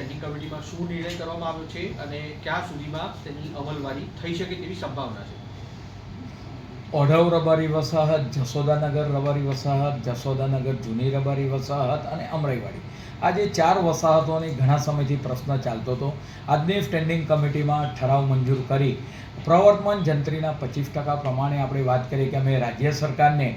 કમિટીમાં શું નિર્ણય કરવામાં આવ્યો છે અને ક્યાં સુધીમાં તેની અમલવારી થઈ શકે તેવી સંભાવના છે? ઓઢવ રબારી વસાહત જસોદાનગર રબારી વસાહત જસોદાનગર જૂની રબારી વસાહત અને અમરાઈવાડી. આ જે ચાર વસાહતોની ઘણા સમયથી પ્રશ્ન ચાલતો હતો. આજની સ્ટેન્ડિંગ કમિટીમાં ઠરાવ મંજૂર કરી પ્રવર્તમાન જંત્રીના પચીસ ટકા પ્રમાણે આપણે વાત કરીએ કે અમે રાજ્ય સરકારને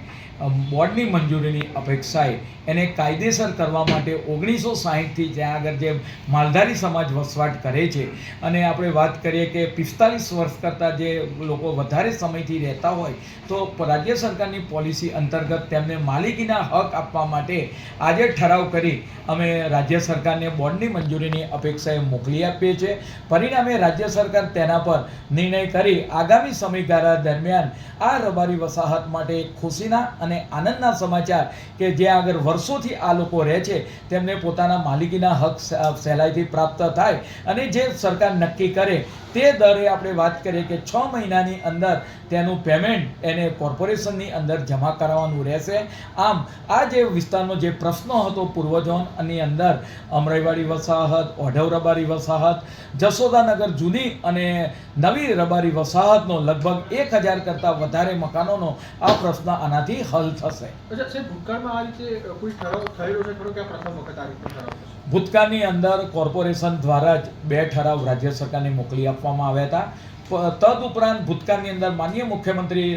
બોર્ડની મંજૂરીની અપેક્ષાએ એને કાયદેસર કરવા માટે ઓગણીસો સાહીઠથી જ્યાં આગળ જે માલધારી સમાજ વસવાટ કરે છે અને આપણે વાત કરીએ કે પિસ્તાલીસ વર્ષ કરતાં જે લોકો વધારે સમયથી રહેતા હોય, તો રાજ્ય સરકારની પોલિસી અંતર્ગત તેમને માલિકીના હક આપવા માટે આજે ઠરાવ કરી અમે રાજ્ય સરકારને બોર્ડની મંજૂરીની અપેક્ષાએ મોકલી આપીએ છીએ. પરિણામે રાજ્ય સરકાર તેના પર નિર્ણય કરી આગામી સમયગાળા દરમિયાન આ રબારી વસાહત માટે ખુશીના અને આનંદના સમાચાર કે જે આગળ વર્ષોથી આ લોકો રહે છે, તેમને પોતાના માલિકીના હક સહેલાઈથી પ્રાપ્ત થાય અને જે સરકાર નક્કી કરે તે દરે આપણે વાત કરીએ કે છ મહિનાની અંદર તેનું પેમેન્ટ એને કોર્પોરેશનની અંદર જમા કરાવવાનું રહેશે. આમ આ જે વિસ્તારનો જે પ્રશ્ન હતો પૂર્વ ઝોનની અંદર અમરાઈવાડી વસાહત ઓઢવ રબારી વસાહત જશોદાનગર જૂની અને નવી રબારી વસાહતનો લગભગ એક હજાર કરતાં વધારે મકાનોનો આ પ્રશ્ન આનાથી હલ થશે. ભૂતકાળમાં આ રીતે કોઈ ઠરાવ થયેલો છે? ખરો કે પ્રથમ વખત આ રીતનો ભૂતકાળની અંદર કોર્પોરેશન દ્વારા જ બે ઠરાવ રાજ્ય સરકારને મોકલી આપવામાં આવ્યા હતા. તદ ભૂતકાળની અંદર માન્ય મુખ્યમંત્રી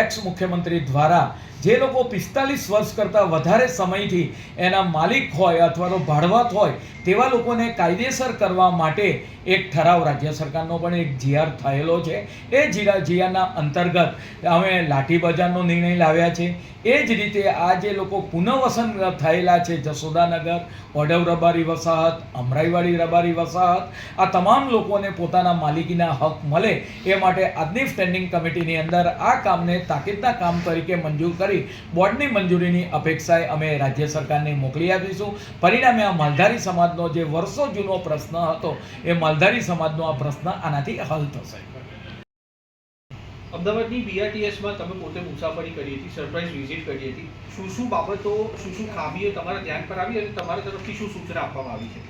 એક્સ મુખ્યમંત્રી દ્વારા જે લોકો પિસ્તાલીસ વર્ષ કરતાં વધારે સમયથી એના માલિક હોય અથવા તો ભાડવત હોય, તેવા લોકોને કાયદેસર કરવા માટે એક ઠરાવ રાજ્ય સરકારનો પણ એક જીઆર થયેલો છે. એ જીરા, જીઆરના અંતર્ગત અમે લાઠી બજારનો નિર્ણય લાવ્યા છે. એ જ રીતે આ જે લોકો પુનઃવસન થયેલા છે જશોદાનગર ઓઢવ રબારી વસાહત, અમરાઈવાડી રબારી વસાહત, આ તમામ લોકોને પોતાના માલિકીના હક મળે એ માટે આજની સ્ટેન્ડિંગ કમિટીની અંદર આ કામને તાકીદના કામ તરીકે મંજૂર કરી બોર્ડની મંજૂરીની અપેક્ષાએ અમે રાજ્ય સરકારને મોકલી આપીશું. પરિણામે આ માલધારી સમાજનો જે વર્ષો જૂનો પ્રશ્ન હતો એ માલધારી સમાજનો આ પ્રશ્ન આનાથી હલ થશે. અમદાવાદની બીઆરટીએસમાં તમે પોતે મુસાફરી કરી હતી સરપ્રાઇઝ વિઝિટ કરી હતી. શું શું બાબતો શું શું ખામીઓ તમારા ધ્યાન પર આવી અને તમારા તરફથી શું સૂચના આપવામાં આવી છે?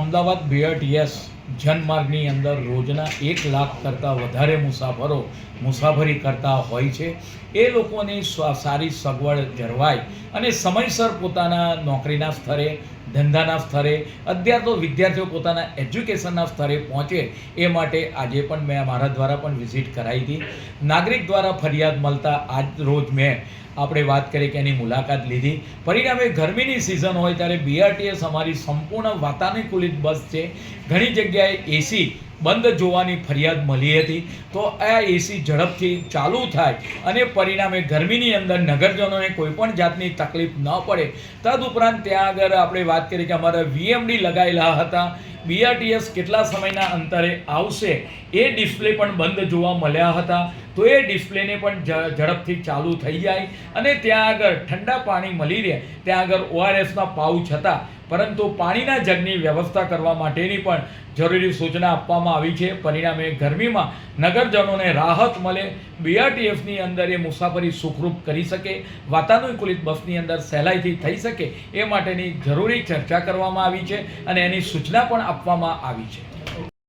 અમદાવાદ બીઆરટીએસ જનમાર્ગની અંદર રોજના એક લાખ કરતાં વધારે મુસાફરો મુસાફરી કરતા હોય છે. એ લોકોની સારી સગવડ જળવાય અને સમયસર પોતાના નોકરીના સ્તરે ધંધાના સ્તરે, અત્યાર તો વિદ્યાર્થીઓ પોતાના એજ્યુકેશનના સ્તરે પહોંચે એ માટે આજે પણ મેં મારા દ્વારા પણ વિઝિટ કરાવી હતી. નાગરિક દ્વારા ફરિયાદ મળતા આજ રોજ મેં આપણે વાત કરી કે એની મુલાકાત લીધી. પરિણામે ગરમીની સિઝન હોય ત્યારે બીઆરટીએસ અમારી સંપૂર્ણ વાતાનુકૂલિત બસ છે. ઘણી જગ્યાએ એસી બંધ જોવાની ફરિયાદ મળી હતી. તો આ એસી ઝડપથી ચાલુ થાય અને પરિણામે ગરમીની અંદર નગરજનોને કોઈ પણ જાતની તકલીફ ન પડે. તદ ઉપરાંત ત્યાં આગળ આપણે વાત કરીએ કે અમારા વીએમડી લગાવેલા હતા. બીઆરટીએસ કેટલા સમયના અંતરે આવશે એ ડિસ્પ્લે પણ બંધ જોવા મળ્યા હતા. તો એ ડિસ્પ્લેને પણ ઝડપથી ચાલુ થઈ જાય અને ત્યાં આગળ ઠંડા પાણી મળી રહે, ત્યાં આગળ ઓઆરએસના પાઉચ હતા. પરંતુ પાણીના જગની વ્યવસ્થા કરવા માટેની પણ જરૂરી સૂચના આપવામાં આવી છે. પરિણામે ગરમીમાં નગરજનોને રાહત મળે બીઆરટીએફની અંદર એ મુસાફરી સુખરૂપ કરી શકે, વાતાનુકૂલિત બસની અંદર સહેલાઈથી થઈ શકે એ માટેની જરૂરી ચર્ચા કરવામાં આવી છે અને એની સૂચના પણ આપવામાં આવી છે.